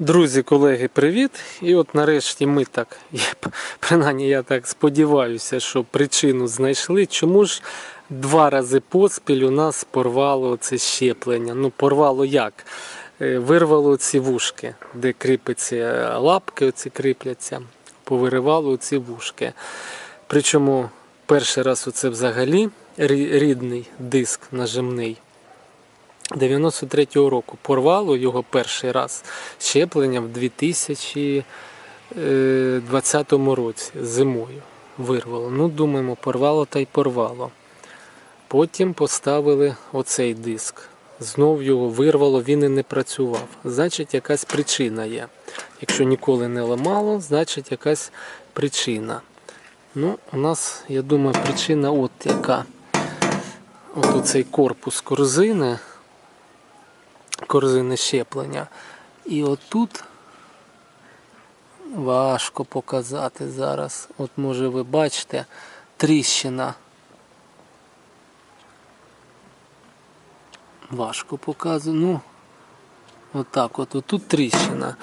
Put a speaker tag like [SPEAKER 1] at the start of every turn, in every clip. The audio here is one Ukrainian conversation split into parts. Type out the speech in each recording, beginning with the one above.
[SPEAKER 1] Друзі, колеги, привіт! І от нарешті ми так, я, принаймні я так сподіваюся, що причину знайшли. Чому ж два рази поспіль у нас порвало це щеплення? Ну, порвало як? Е, Вирвало ці вушки, де кріпиться лапки, оці кріпляться, повиривало ці вушки. Причому перший раз оце взагалі рідний диск нажимний. 93-го року порвало його перший раз щеплення в 2020 році зимою вирвало. Ну, думаємо, порвало та й порвало. Потім поставили оцей диск. Знов його вирвало, він і не працював. Значить, якась причина є. Якщо ніколи не ламало, значить якась причина. Ну, у нас, я думаю, причина от яка. От оцей корпус корзини корзини щеплення. І отут важко показати зараз. От може ви бачите тріщина. Важко показую. Ну, отак от, тут тріщина.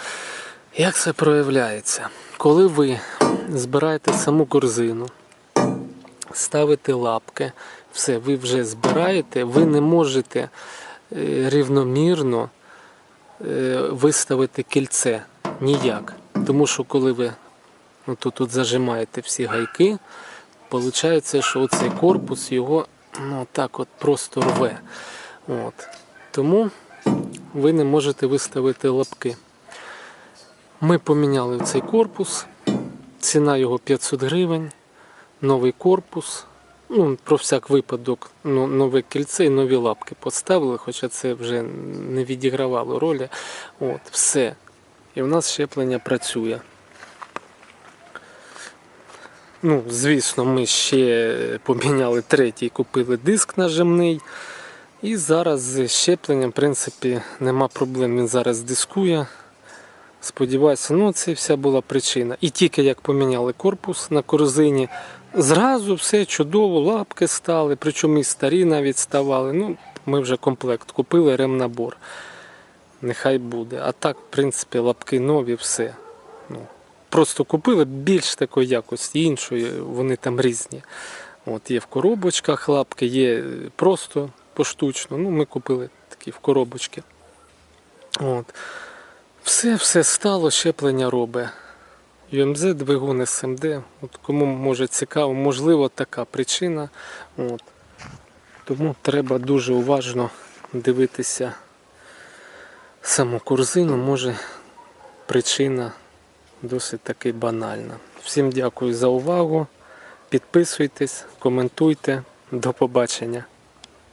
[SPEAKER 1] Як це проявляється? Коли ви збираєте саму корзину, ставите лапки, все, ви вже збираєте, ви не можете рівномірно е, виставити кільце ніяк. Тому що коли ви ну, тут, тут зажимаєте всі гайки, виходить, що оцей корпус його ну, так от просто рве. От. Тому ви не можете виставити лапки. Ми поміняли цей корпус, ціна його 500 гривень, новий корпус. Ну, про всяк випадок ну, нове кільце і нові лапки поставили, хоча це вже не відігравало ролі. От, все. І в нас щеплення працює. Ну, звісно, ми ще поміняли третій, купили диск нажимний. І зараз з щепленням, в принципі, нема проблем. Він зараз дискує. Сподіваюся, ну це вся була причина. І тільки як поміняли корпус на корзині, зразу все чудово, лапки стали, причому і старі навіть ставали. Ну, ми вже комплект купили ремнабор. Нехай буде. А так, в принципі, лапки нові, все. Ну, просто купили більш такої якості, іншої, вони там різні. От є в коробочках лапки, є просто поштучно. Ну, ми купили такі в коробочки. От. Все, все стало, щеплення робить. ЮМЗ, двигун СМД. От кому може цікаво, можливо, така причина. От. Тому треба дуже уважно дивитися саму корзину. Може причина досить таки банальна. Всім дякую за увагу. Підписуйтесь, коментуйте. До побачення.